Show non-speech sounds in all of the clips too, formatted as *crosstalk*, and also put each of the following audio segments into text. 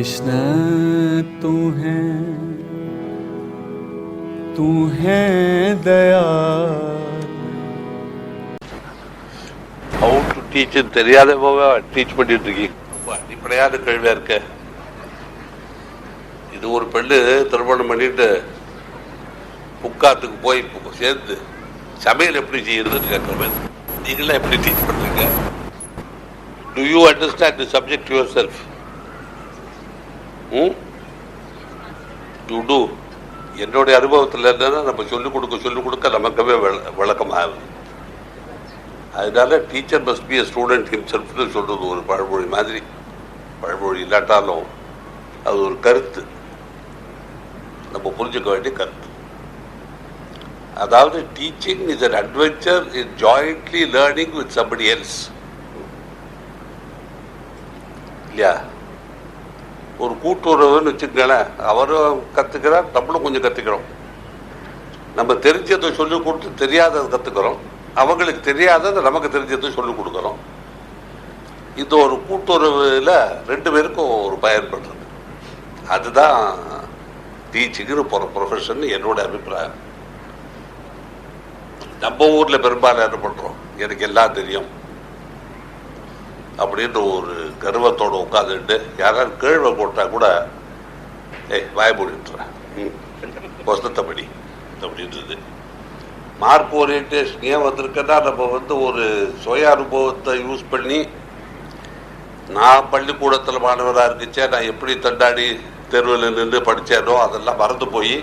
कृष्ण तू है तू है दया ஹவு டு டீச்னு தெரியாத போக டீச் பண்ணிட்டு இருக்கீங்க ரொம்ப அடிப்படையான கேள்வியா இருக்க இது ஒரு பெண்ணு திருமணம் பண்ணிட்டு புக்காத்துக்கு போய் பு- சேர்ந்து சமையல் எப்படி செய்யறதுன்னு கேட்குற மாதிரி நீங்களாம் எப்படி டீச் பண்றீங்க do you understand the subject yourself ம் you too என்னுடைய அனுபவத்தில் என்னன்னா நம்ம சொல்லிக் கொடுக்க சொல்லிக் கொடுக்க நமக்கவே விளக்கமாகுது அதனால டீச்சர் மஸ்ட் பி ஸ்டூடெண்ட் ஹிம்செல்ஃப்னு சொல்றது ஒரு பழமொழி மாதிரி. பழமொழி இல்லாட்டாலும் அது ஒரு கருத்து. நம்ம புரிஞ்சுக்க வேண்டிய கருத்து. அதாவது teaching is an adventure in jointly learning with somebody else இல்லையா? ஒரு கூட்டுறவுன்னு வச்சுக்கங்களேன் அவரும் கற்றுக்கிறார் நம்மளும் கொஞ்சம் கற்றுக்கிறோம் நம்ம தெரிஞ்சதை சொல்லிக் கொடுத்து தெரியாததை கற்றுக்கிறோம் அவங்களுக்கு தெரியாததை நமக்கு தெரிஞ்சதை சொல்லிக் கொடுக்குறோம். இது ஒரு கூட்டுறவில் ரெண்டு பேருக்கும் ஒரு பயன்படுறது அதுதான் டீச்சிங்னு போகிற ப்ரொஃபஷன் என்னோட அபிப்பிராயம். நம்ம ஊரில் பெரும்பாலும் என்ன பண்ணுறோம் எனக்கு எல்லாம் தெரியும். அப்படின்ற ஒரு கர்வத்தோட உட்காந்துட்டு யாராவது கேள்வை போட்டால் கூட ஏய் வாய் மூடிட்டுறேன் புஸ்தத்தை படி அப்படின்றது. மார்க் ஓரியன்டேஷன் ஏன் வந்திருக்குன்னா நம்ம வந்து ஒரு சுய அனுபவத்தை யூஸ் பண்ணி நான் பள்ளிக்கூடத்தில் மாணவராக இருந்துச்சே நான் எப்படி தண்டாடி தெருவில் நின்று படித்தேனோ அதெல்லாம் மறந்து போய்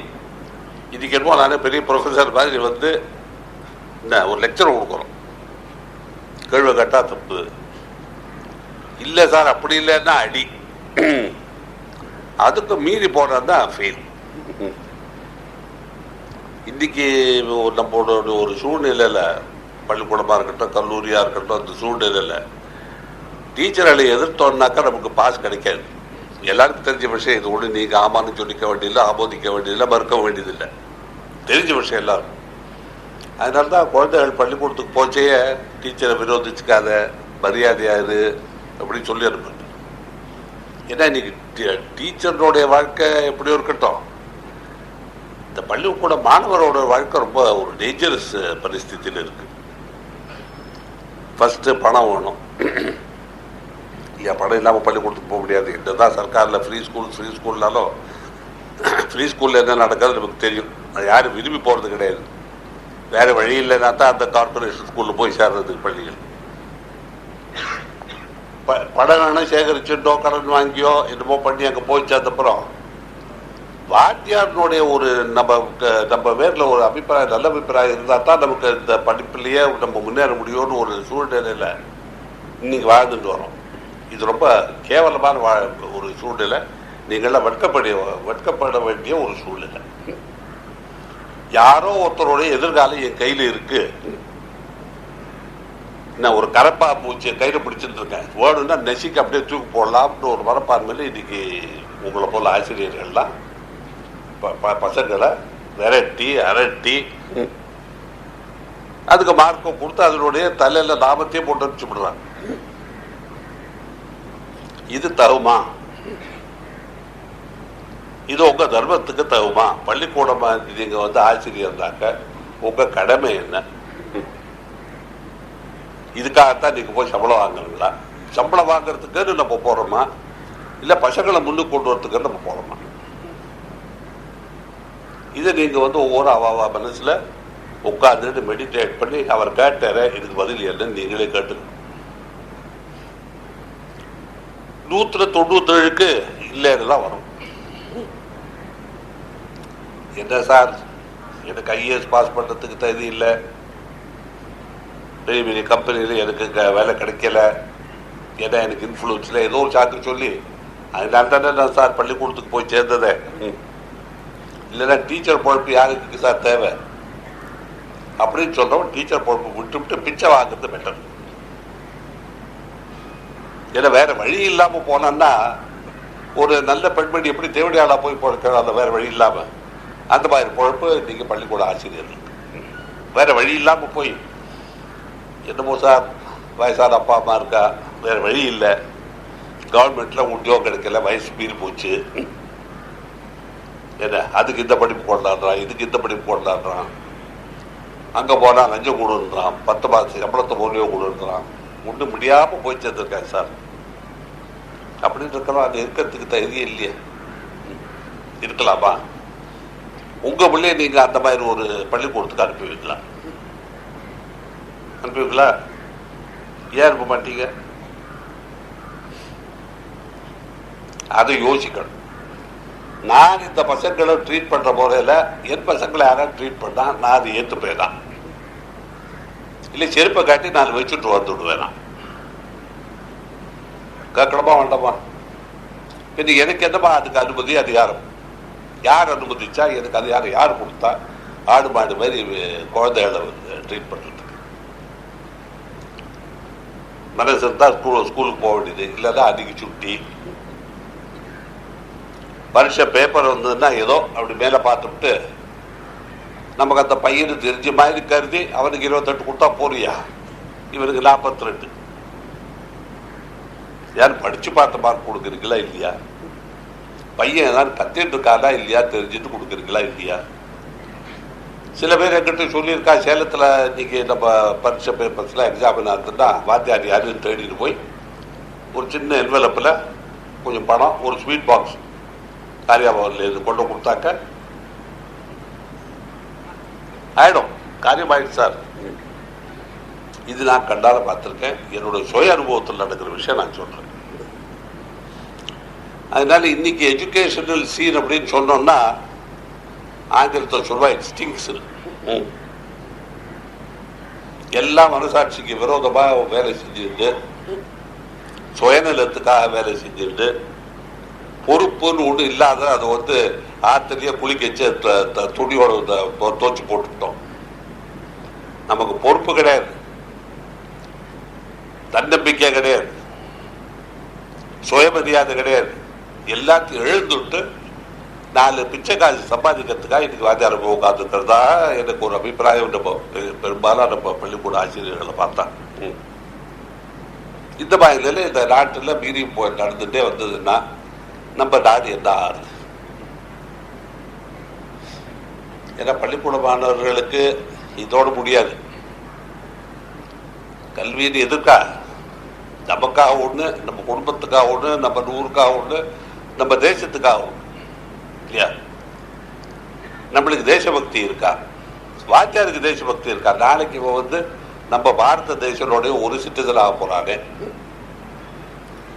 இதுக்கெடுமோ என்னமோ நானே பெரிய ப்ரொஃபஸர் மாதிரி வந்து என்ன ஒரு லெக்சர் கொடுக்குறோம். கேள்வி கேட்டால் தப்பு. இல்லை சார் அப்படி இல்லைன்னா அடி. அதுக்கு மீறி போனால் தான் ஃபெயில் இன்னைக்கு ஒரு நம்மளோட ஒரு சூழ்நிலையில் பள்ளிக்கூடமாக இருக்கட்டும் கல்லூரியாக இருக்கட்டும் அந்த சூழ்நிலையில் டீச்சர்களை எதிர்த்தோம்னாக்கா நமக்கு பாஸ் கிடைக்காது. எல்லாருக்கும் தெரிஞ்ச விஷயம் இது ஒன்று நீங்கள் ஆமான்னு சொல்லிக்க வேண்டியதில்லை ஆமோதிக்க வேண்டியதில்லை மறுக்க வேண்டியதில்லை. தெரிஞ்ச விஷயம் எல்லாரும் அதனால தான் குழந்தைகள் பள்ளிக்கூடத்துக்கு போச்சே டீச்சரை விரோதிச்சுக்காத மரியாதையாரு அப்படின்னு சொல்லி அனுப்புங்க ஏன்னா இன்னைக்கு டீ- வாழ்க்கை எப்படியோ இருக்கட்டும். இந்த பள்ளிக்கூட மாணவரோட வாழ்க்கை ரொம்ப ஒரு டேஞ்சரஸ் பரிஸ்தித்தில் இருக்கு. ஃபர்ஸ்ட் பணம் வேணும். ஏன் பணம் இல்லாமல் பள்ளிக்கூடத்துக்கு போக முடியாது? என்னதான் சர்க்காரில் ஃப்ரீ ஸ்கூல் ஃப்ரீ ஸ்கூல்னாலும் ஃப்ரீ ஸ்கூலில் என்ன நடக்காது நமக்கு தெரியும். அது யாரும் விரும்பி போகிறது கிடையாது. வேறு வழி இல்லைன்னா தான் அந்த கார்பரேஷன் ஸ்கூலில் போய் சேர்றதுக்கு பள்ளிகள். ப- பணம் வேணும் சேகரிச்சுட்டோ கடன் வாங்கியோ என்னமோ பண்ணி அங்கே போய் வாத்தியாரனுடைய ஒரு நம்ம க- நம்ம பேரில் ஒரு அபிப்பிராயம் நல்ல அபிப்பிராயம் இருந்தால் தான் நமக்கு இந்த படிப்புலேயே நம்ம முன்னேற முடியும்னு ஒரு சூழ்நிலையில் இன்னைக்கு வாழ்ந்துட்டு வரோம். இது ரொம்ப கேவலமான வா ஒரு சூழ்நிலை. நீங்களாம் வெட்கப்பட வெட்கப்பட வேண்டிய ஒரு சூழ்நிலை. யாரோ ஒருத்தருடைய எதிர்காலம் என் கையில் இருக்குது நான் ஒரு கரப்பா பூச்சியை கையில் பிடிச்சிருந்துருக்கேன். வேணும்னா நெசிக்கு அப்படியே தூக்கி போடலாம்னு ஒரு மரப்பான்மையில் இன்னைக்கு உங்களை போல ஆசிரியர்கள்லாம் ப- பசங்களை விரட்டி அரட்டி அதுக்கு மார்க்கை கொடுத்து அதனுடைய தலையில லாபத்தையும் போட்டு அனுப்பிச்சு விடுறாங்க. இது தகுமா இது உங்க தர்மத்துக்கு தகுமா பள்ளிக்கூடமா நீங்க வந்து ஆசிரியர் ஆசிரியர்னாக்க உங்க கடமை என்ன? இதுக்காகத்தான் நீங்க போய் சம்பளம் வாங்கணுங்களா சம்பளம் வாங்குறதுக்கு நம்ம போறோமா? இல்ல பசங்களை முன்னுக்கு கொண்டு வரதுக்கு நம்ம போறோமா? இதை நீங்க வந்து ஒவ்வொரு அவாவா மனசுல உட்காந்துட்டு மெடிடேட் பண்ணி அவர் கேட்டார இதுக்கு பதில் என்னன்னு நீங்களே கேட்டுக்கணும். நூத்துல தொண்ணூத்தேழுக்கு இல்லைன்னு தான் வரும். என்ன சார்? எனக்கு ஐஏஎஸ் பாஸ் பண்றதுக்கு தகுதி இல்லை. பெரிய பெரிய கம்பெனியில் எனக்கு க- வேலை கிடைக்கல. ஏன்னா எனக்கு இன்ஃப்ளூயன்ஸில் ஏதோ ஒரு சாக்கு சொல்லி அதனால தானே நான் சார் பள்ளிக்கூடத்துக்கு போய் சேர்ந்ததே. இல்லைன்னா டீச்சர் பொழப்பு யாருக்கு சார் தேவை? அப்படின்னு சொல்றவன் டீச்சர் பொழப்பு விட்டு விட்டு பிச்சை வாங்குறது பெட்டர் ஏன்னா வேற வழி இல்லாம போனோம்னா ஒரு நல்ல பெண்மணி எப்படி தேவடியாளா போய் பொழைக்கிறோம் அந்த வேற வழி இல்லாம. அந்த மாதிரி பொழப்பு நீங்க பள்ளிக்கூட ஆசிரியர்கள் வேற வழி இல்லாம போய் என்னமோ சார் வயசான அப்பா அம்மா இருக்கா? வேற வழி இல்லை. கவர்மெண்ட்ல உத்தியோகம் கிடைக்கல வயசு மீறி போச்சு. என்ன அதுக்கு இந்த படிப்பு கொண்டாடுறான் இதுக்கு இந்த படிப்பு கொண்டாடுறான் அங்க போனா லஞ்சம் கொடுன்றான் பத்து மாசம் சம்பளத்தை போலியோ கொடுன்றான். ஒன்றும் முடியாம போய் சேர்ந்துருக்காங்க சார். அப்படின்னு இருக்கலாம் அது இருக்கிறதுக்கு தைரியம் இல்லையே. இருக்கலாமா? உங்க பிள்ளைய நீங்க அந்த மாதிரி ஒரு பள்ளிக்கூடத்துக்கு அனுப்பி வைக்கலாம். அனுப்புவீங்களா ஏன் அனுப்ப மாட்டீங்க? அதை யோசிக்கணும். நான் இந்த பசங்களை ட்ரீட் பண்ற முறையில என் பசங்களை யாராவது ட்ரீட் பண்ணா நான் அதை ஏற்றுப்பேன் தான் இல்லை செருப்பை காட்டி நான் வச்சுட்டு வந்துடுவேன்? நான் கேட்கணுமா வேண்டாமா? இது எனக்கு என்னமா அதுக்கு அனுமதி அதிகாரம்? யார் அனுமதிச்சா எனக்கு அதிகாரம் யார் கொடுத்தா? ஆடு மாடு மாதிரி குழந்தைகளை வந்து ட்ரீட் பண்ணுறது மனசு இருந்தால் ஸ்கூல் ஸ்கூலுக்கு போக வேண்டியது. இல்லைன்னா அன்னைக்கு சுட்டி. பரீட்சை பேப்பர் வந்ததுன்னா ஏதோ அப்படி மேலே பார்த்துட்டு நமக்கு அந்த பையனு தெரிஞ்ச மாதிரி கருதி அவனுக்கு இருபத்தெட்டு கொடுத்தா போறியா? இவனுக்கு நாற்பத்தி ரெண்டு யார் படிச்சு பார்த்த மார்க் கொடுக்குறீங்களா இல்லையா? பையன் ஏதாவது கத்திட்டு இருக்கானா இல்லையா? தெரிஞ்சுட்டு கொடுக்குறீங்களா இல்லையா? சில பேர் என்கிட்ட சொல்லியிருக்கா சேலத்தில் இன்னைக்கு நம்ம பரீட்சை பேப்பர்ஸில் எக்ஸாம் நடத்துனா வாத்தியார் யாருன்னு தேடிட்டு போய் ஒரு சின்ன என்வெலப்பில் கொஞ்சம் பணம் ஒரு ஸ்வீட் பாக்ஸ் காரியாபவனில் இது கொண்டு கொடுத்தாக்க ஆயிடும். காரியமாயிடுச்சு சார். இது நான் கண்டால பார்த்துருக்கேன். என்னோட சுய அனுபவத்தில் நடக்கிற விஷயம் நான் சொல்கிறேன் அதனால இன்னைக்கு எஜுகேஷனல் சீன் அப்படின்னு சொன்னோன்னா ஆங்கிலத்தில் சொல்வா ஸ்டிங்ஸ் எல்லா மனசாட்சிக்கு விரோதமாக வேலை செஞ்சுட்டு சுயநலத்துக்காக வேலை செஞ்சுட்டு பொறுப்புன்னு ஒன்று இல்லாத அதை வந்து ஆத்திரியா குளிக்க வச்சு த- துணியோட தோச்சு போட்டுட்டோம் போட்டுக்கிட்டோம். நமக்கு பொறுப்பு கிடையாது. தன்னம்பிக்கை கிடையாது. சுயமரியாதை கிடையாது. எல்லாத்தையும் எழுந்துட்டு நாலு பிச்சை காசு சம்பாதிக்கிறதுக்காக இன்னைக்கு வாத்தியார் உட்காந்துருக்கிறதா எனக்கு ஒரு அபிப்பிராயம் நம்ம பெரும்பாலும் நம்ம பள்ளிக்கூட ஆசிரியர்களை பார்த்தா. இந்த மாதிரில இந்த நாட்டில் மீறி போய் நடந்துட்டே வந்ததுன்னா நம்ம நாடு என்ன ஆறுது ஏன்னா பள்ளிக்கூட மாணவர்களுக்கு இதோட முடியாது. கல்வின்னு எதுக்கா? நமக்காக ஒண்ணு நம்ம குடும்பத்துக்காக ஒண்ணு நம்ம ஊருக்காக ஒன்று நம்ம தேசத்துக்காக ஒன்று இல்லையா? நம்மளுக்கு தேசபக்தி இருக்கா? வாத்தியாருக்கு தேசபக்தி இருக்கா? நாளைக்கு இவன் வந்து நம்ம பாரத தேசனுடைய ஒரு சிட்டிசன் ஆக போறானே.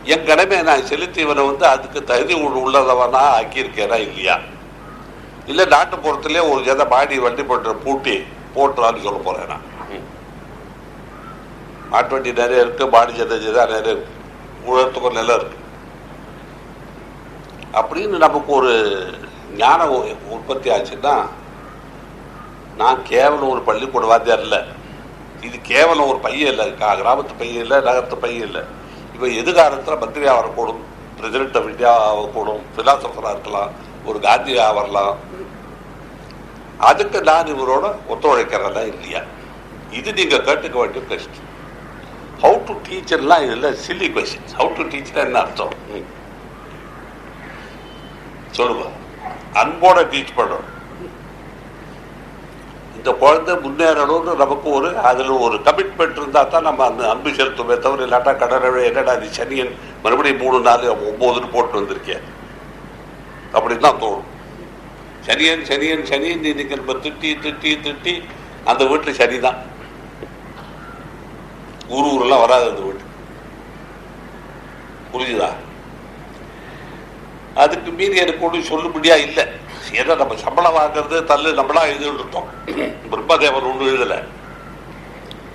என் கடமையை நான் செலுத்தி இவனை வந்து அதுக்கு தகுதி உள்ளதவனா ஆக்கியிருக்கேனா இல்லையா? இல்ல நாட்டுப்புறத்திலே ஒரு ஜத பாடி வண்டி போட்டு பூட்டி போட்டுறான்னு சொல்ல போறேன்? நான் மாட்டு வண்டி நிறைய இருக்கு பாடி ஜத ஜதா நிறைய இருக்கு. உழத்துக்கும் நிலம் இருக்கு. அப்படின்னு நமக்கு ஒரு ஞானம் உற்பத்தி ஆச்சுன்னா நான் கேவலம் ஒரு பள்ளிக்கூட வாத்தியார் இல்லை. இது கேவலம் ஒரு பையன் இல்லை. கிராமத்து பையன் இல்லை நகரத்து பையன் இல்லை. இவன் எதிர்காலத்தில் மந்திரியாக வரக்கூடும் பிரசிடென்ட் ஆஃப் இந்தியா ஆகக்கூடும் பிலாசபராக இருக்கலாம் ஒரு காந்தியா வரலாம் அதுக்கு நான் இவரோட ஒத்துழைக்கிறதா இல்லையா? இது நீங்கள் கேட்டுக்க வேண்டிய கொஸ்டின் ஹவு டு டீச்சர்லாம் இதில் silly question how to teacher என்ன அர்த்தம்? சொல்லுங்க. அன்போட டீச் பண்ணணும். இந்த குழந்தை முன்னேறணும்னு நமக்கு ஒரு அதில் ஒரு கமிட்மெண்ட் இருந்தால் தான் நம்ம அந்த அன்பு செலுத்துமே தவிர இல்லாட்டா கடற்கரை என்னடா நீ சனியன் மறுபடியும் மூணு நாலு ஒம்போதுன்னு போட்டு வந்திருக்கேன் அப்படின்னு தான் தோணும். சனியன் சனியன் சனியன் இன்னைக்கு நம்ம திட்டி திட்டி திட்டி அந்த வீட்டில் சனி தான் ஊர் ஊரெல்லாம் வராது அந்த வீட்டு புரியுதா அதுக்கு மீறி எனக்கு ஒன்றும் சொல்லும்படியா இல்லை. ஏதோ நம்ம சம்பளம் வாங்குறது தள்ளு நம்மளா எழுதிட்டோம் பிரம்மதேவர் ஒன்றும் எழுதலை.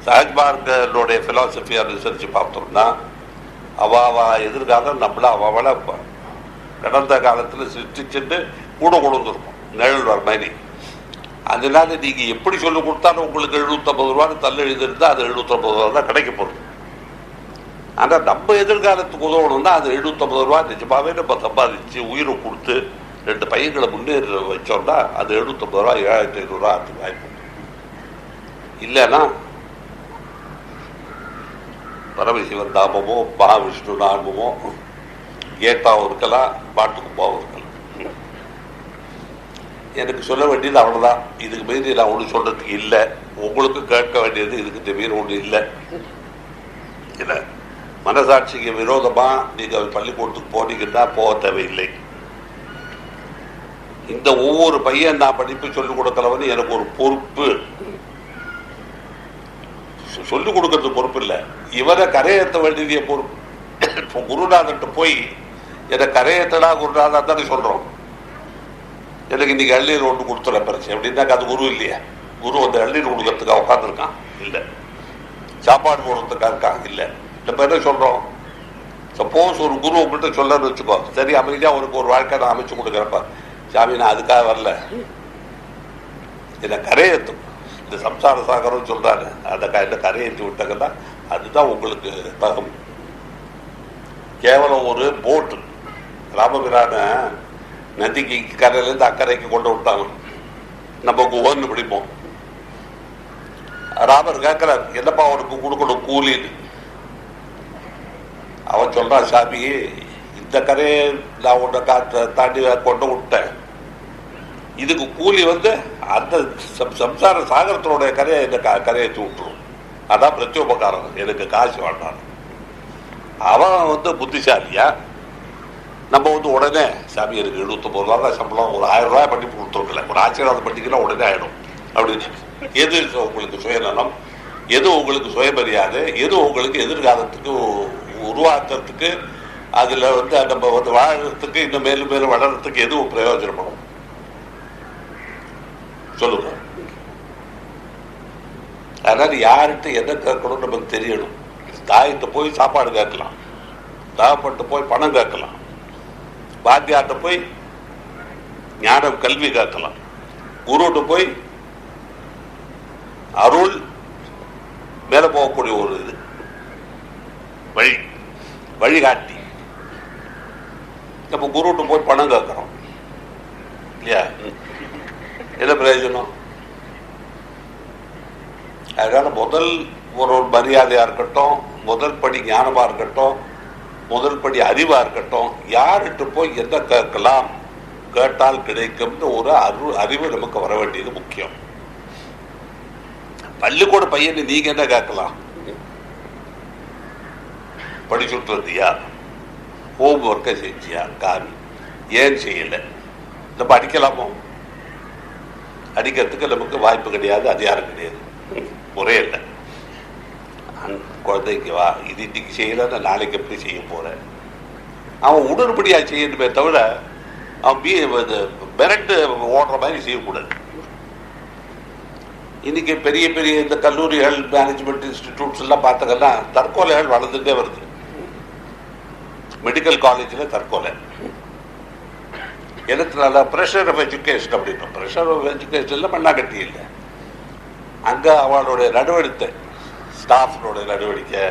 சஹஜ்மார்க்கனுடைய பிலாசபியை அனுசரித்து பார்த்தோம்னா அவ எதிர்காலம் நம்மள அவளை கடந்த காலத்தில் சிருஷ்டிச்சுட்டு கூட கொண்டு வந்திருக்கும் நிழல் வர மாதிரி. அதனால நீங்கள் எப்படி சொல்லி கொடுத்தாலும் உங்களுக்கு எழுநூற்றம்பது ரூபான்னு தள்ளு எழுதிருந்தால் அது எழுநூற்றம்பது ரூபா தான் கிடைக்க போகுது. ஆனால் நம்ம எதிர்காலத்துக்கு உதவணும்னா அது எழுநூத்தம்பது ரூபா நிஜமாவே நம்ம சம்பாதிச்சு உயிரை கொடுத்து ரெண்டு பையன்களை முன்னேற வச்சோம்னா அது எழுநூத்தம்பது ரூபா ஏழாயிரத்தி ஐநூறுரூவா அதுக்கு வாய்ப்பு இல்லைன்னா பரமசிவன் நாமமோ மகாவிஷ்ணு நாமமோ கேட்டாவும் இருக்கலாம் பாட்டுக்குப்பாவும் இருக்கலாம் எனக்கு சொல்ல வேண்டியது அவ்வளோதான் இதுக்கு மீறி நான் ஒன்று சொல்றதுக்கு இல்லை. உங்களுக்கு கேட்க வேண்டியது இதுக்கு மீறி ஒன்றும் இல்லை. என்ன? மனசாட்சிக்கு விரோதமா நீங்கள் பள்ளிக்கூடத்துக்கு போனீங்கன்னா போக தேவையில்லை. இந்த ஒவ்வொரு பையன் நான் படிப்பு சொல்லிக் வந்து எனக்கு ஒரு பொறுப்பு. சொல்லிக் கொடுக்கறது பொறுப்பு இல்லை. இவரை கரையேற்ற வேண்டிய பொறுப்பு. இப்போ குருநாதன்ட்டு போய் என்னை கரையேற்றடா குருநாதா தானே சொல்றோம். எனக்கு இன்னைக்கு அள்ளீர் ஒன்று கொடுத்துட பிரச்சனை. அப்படின்னாக்க அது குரு இல்லையா? குரு வந்து அள்ளீர் கொடுக்கறதுக்காக உட்காந்துருக்கான் இல்லை. சாப்பாடு போடுறதுக்காக இருக்கான். இல்லை. நம்ம என்ன சொல்றோம். சப்போஸ் ஒரு குரு உங்கள்கிட்ட சொல்லன்னு வச்சுக்கோ. சரி அமைதியா உனக்கு ஒரு வாழ்க்கை நான் அமைச்சு கொடுக்குறப்ப சாமி நான் அதுக்காக வரல. இதை கரையேற்றும் இந்த சம்சார சாகரம் சொல்றாரு. அந்த க- இந்த கரையேற்றி விட்டாங்கன்னா அதுதான் உங்களுக்கு தகும். கேவலம் ஒரு போட்டு ராமபிரான நதிக்கு கரையிலேருந்து அக்கறைக்கு கொண்டு விட்டாங்க நம்ம குவன்னு பிடிப்போம். ராமர் கேட்கிறார் என்னப்பா அவனுக்கு கொடுக்கணும் கூலின்னு? அவன் சொல்றான் சாமி இந்த கரையை நான் உன்னை காத்த தாண்டி கொண்டு விட்டேன். இதுக்கு கூலி வந்து அந்த சம்- சம்சார சாகரத்தினுடைய கரையை இந்த க- கரையை தூட்டுரும் அதான் பிரத்யோபகாரம். எனக்கு காசு வேண்டான் அவன் வந்து புத்திசாலியா? நம்ம வந்து உடனே சாமி எனக்கு எழுபத்தொம்பது ரூபா தான் சம்பளம். ஒரு ஆயிரம் ரூபாய் பண்ணி கொடுத்துருக்கல. ஒரு ஆசீர்வாதம் பண்ணிக்கலாம் உடனே ஆயிடும். அப்படின்னு எது உங்களுக்கு சுயநலம்? எது உங்களுக்கு சுயமரியாதை? எது உங்களுக்கு எதிர்காலத்துக்கு உருவாக்குறதுக்கு அதுல வந்து நம்ம வந்து வாழறதுக்கு இன்னும் மேலும் மேலும் வளர்றதுக்கு எதுவும் பிரயோஜனப்படும் சொல்லுங்க. அதனால யார்கிட்ட என்ன கேட்கணும் நமக்கு தெரியணும். தாயிட்ட போய் சாப்பாடு கேட்கலாம். தாப்பட்டு போய் பணம் கேட்கலாம். பாத்தியார்ட்ட போய் ஞானம் கல்வி கேட்கலாம். குருட்ட போய் அருள் மேல போகக்கூடிய ஒரு இது. வழி. வழிகாட்டி. நம்ம குருட்ட போய் பணம் கேட்கிறோம் இல்லையா? என்ன பிரயோஜனம்? அதனால முதல் ஒரு ஒரு மரியாதையா இருக்கட்டும் முதல் படி ஞானமா இருக்கட்டும் முதல் படி அறிவா இருக்கட்டும் யார்கிட்ட போய் எந்த கேட்கலாம்? கேட்டால் கிடைக்கும்னு ஒரு அறிவு அறிவு நமக்கு வர வேண்டியது முக்கியம். பள்ளிக்கூட பையனை நீங்க என்ன கேட்கலாம்? படிச்சுட்டு வந்தியா ஹோம் ஒர்க்கை செஞ்சியா? காவி. ஏன் செய்யல? நம்ம அடிக்கலாமோ? அடிக்கிறதுக்கு நமக்கு வாய்ப்பு கிடையாது அதிகாரம் கிடையாது. முறை இல்லை. அந் குழந்தைக்கு வா இது இன்னைக்கு செய்யலன்னா நாளைக்கு எப்படி செய்ய போறேன் அவன் உடன்படியாக செய்யணுமே தவிர அவன் பி மிரட்டு ஓடுற மாதிரி செய்யக்கூடாது. இன்னைக்கு பெரிய பெரிய இந்த கல்லூரிகள் மேனேஜ்மெண்ட் இன்ஸ்டிடியூட்ஸ் எல்லாம் பார்த்தங்கன்னா தற்கொலைகள் வளர்ந்துட்டே வருது. மெடிக்கல் காலேஜில் தற்கொலை. எதனால ப்ரெஷர் ஆஃப் எஜுகேஷன் அப்படின்னு ப்ரெஷர் ஆஃப் எஜுகேஷனில் மண்ணாக்கட்டி இல்லை. அங்கே அவளுடைய நடவடிக்கை ஸ்டாஃப்னுடைய நடவடிக்கை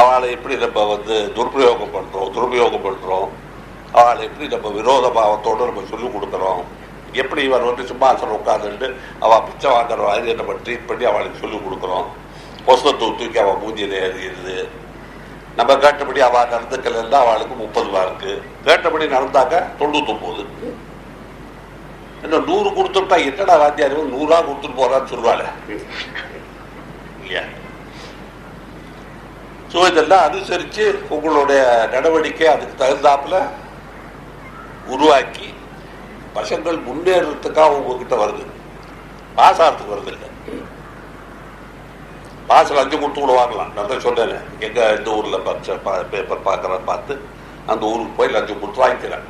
அவளை எப்படி நம்ம வந்து துர்பிரயோகம் பண்ணுறோம் துருபயோகம் பண்ணுறோம் அவளை எப்படி நம்ம விரோத பாவத்தோடு நம்ம சொல்லிக் கொடுக்குறோம் எப்படி இவன் வந்து சிம்மாசனம் உட்காந்துட்டு அவள் பிச்சை வாங்குற மாதிரி நம்ம ட்ரீட் பண்ணி அவளுக்கு சொல்லிக் கொடுக்குறோம். பொசத்தை தூக்கி அவள் மூஞ்சியில் ஏறிடுது. நம்ம கேட்டபடி அவள் எல்லாம் அவளுக்கு முப்பது மார்க்கு கேட்டபடி நடந்தாக்க தொண்ணூத்தொம்பது இன்னும் நூறு கொடுத்துட்டா என்னடா வாத்தியார் நூறா கொடுத்துட்டு போறான்னு சொல்லுவாள்? இல்லையா? ஸோ இதெல்லாம் அனுசரித்து உங்களுடைய நடவடிக்கை அதுக்கு தகுந்தாப்புல உருவாக்கி பசங்கள் முன்னேறதுக்காக உங்ககிட்ட வருது. பாஸ் ஆகிறதுக்கு வருது இல்லை? பார்சல் அஞ்சு கொடுத்து கூட வாங்கலாம். நான் தான் சொன்னேன். எங்க இந்த ஊரில் பரிச்சை பேப்பர் பார்க்குற பார்த்து அந்த ஊருக்கு போய் லஞ்சம் கொடுத்து வாங்கிக்கிறேன்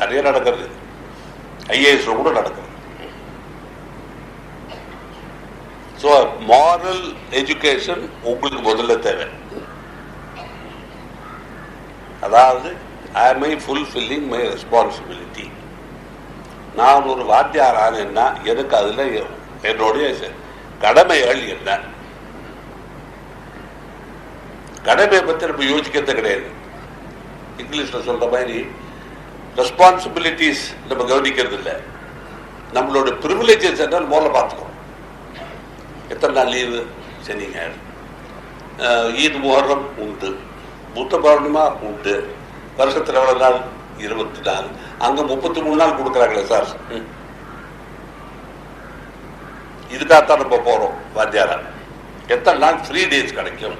நிறைய நடக்கிறது. ஐஏஎஸ்ல கூட நடக்கிறது ஸோ மாரல் எஜுகேஷன் உங்களுக்கு முதல்ல தேவை. அதாவது I my fulfilling my responsibility நான் ஒரு வாத்தியார் ஆனேன்னா எனக்கு அதில் என்னுடைய கடமைகள் என்ன? கடமையை பற்றி நம்ம யோசிக்கிறது கிடையாது. இங்கிலீஷில் சொல்ற மாதிரி ரெஸ்பான்சிபிலிட்டிஸ் நம்ம கவனிக்கிறது இல்லை. நம்மளோட ப்ரிவிலேஜஸ் என்றால் முதல்ல பார்த்துக்கணும். எத்தனை நாள் லீவு சனி ஞாயிறு ஈத் முகரம் உண்டு. புத்த பௌர்ணமா உண்டு. வருஷத்துல எவ்வளவு நாள்? இருபத்தி நாலு. அங்க முப்பத்தி மூணு நாள் கொடுக்குறாங்களே சார் இதுக்காகத்தான் நம்ம போறோம் வாத்தியாரா. எத்தனை நாள்? ஃப்ரீ டேஸ் கிடைக்கும்.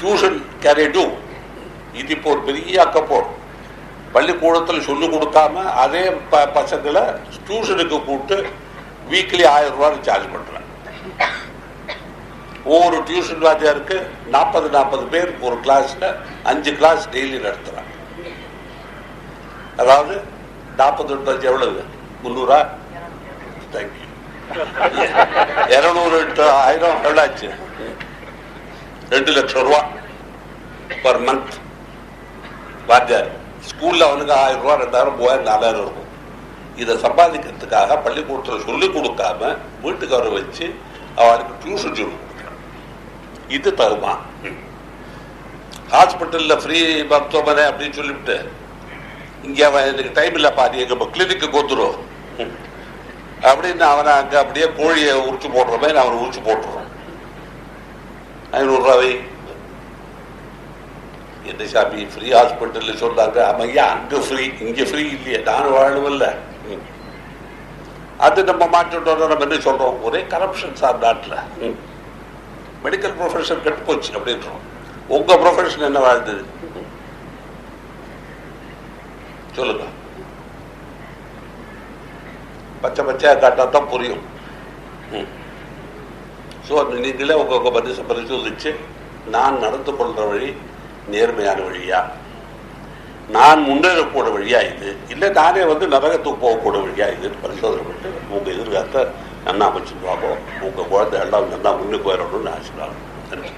டியூஷன் கேரே டூ இது இப்போ ஒரு பெரிய அக்கப்போர் பள்ளிக்கூடத்தில் சொல்லிக் கொடுக்காம அதே ப பசங்களை டியூஷனுக்கு கூப்பிட்டு வீக்லி ஆயிரம் ரூபாய் சார்ஜ் பண்றேன். ஒவ்வொரு டியூஷன் வாத்தியாருக்கு நாற்பது நாற்பது பேர் ஒரு கிளாஸ்ல அஞ்சு கிளாஸ் டெய்லி நடத்துகிறாங்க அதாவது நாற்பது அஞ்சு எவ்வளவு? முந்நூறா? தேங்க்யூ *laughs* இருநூறு into ஆயிரம் எவ்வளோ ஆச்சு? ரெண்டு லட்சம் ரூபா பர் மந்த் வாத்தியார் ஸ்கூல்ல அவனுக்கு ஆயிரம் ரூபா ரெண்டாயிரம் மூவாயிரம் நாலாயிரம் இருக்கும். இதை சம்பாதிக்கிறதுக்காக பள்ளிக்கூடத்தில் சொல்லிக் கொடுக்காம வீட்டுக்கு அவரை வச்சு அவனுக்கு டியூஷன் சொல்லி கொடுக்குறான். இது தகுமா ஹாஸ்பிட்டல்ல ஃப்ரீ மருத்துவமனை அப்படின்னு சொல்லிவிட்டு இங்கே அவன் எனக்கு டைம் இல்லைப்பா நீ எங்கள் கிளினிக்கு கொத்துரும். அப்படின்னு அவனை அங்கே அப்படியே கோழியை உரிச்சு போடுற மாதிரி அவனை உரிச்சு போட்டுருவான் ஐநூறுரூவாவை என்ன சாமி ஃப்ரீ ஹாஸ்பிட்டல் சொல்றாங்க ஆமா அங்கே அங்க ஃப்ரீ இங்க ஃப்ரீ இல்லையே. நானும் வாழணும்ல ம். அது நம்ம மாற்றிட்டோம் நம்ம என்ன சொல்றோம்? ஒரே கரப்ஷன் சார் நாட்டில். மெடிக்கல் ப்ரொஃபஷன் கெட்டு போச்சு அப்படின்றோம். உங்க ப்ரொஃபஷன் என்ன வாழ்ந்தது? சொல்லுங்க. பச்சை பச்சையா காட்டாதான் தான் புரியும் ஸோ நீங்களே உங்க உங்க பதில் பரிசோதிச்சு நான் நடந்து கொள்ற வழி நேர்மையான வழியா? நான் முன்னேறக்கூட வழியா இது? இல்லை நானே வந்து நரகத்துக்கு போகக்கூட வழியா இதுன்னு பரிசோதனை பண்ணிட்டு உங்க எதிர்காலத்தை நன்னா அமைச்சுருவாங்க உங்க குழந்தை எல்லாம் நல்லா முன்னுக்கு வரணும்னு ஆசீர்வாதம் நன்றி.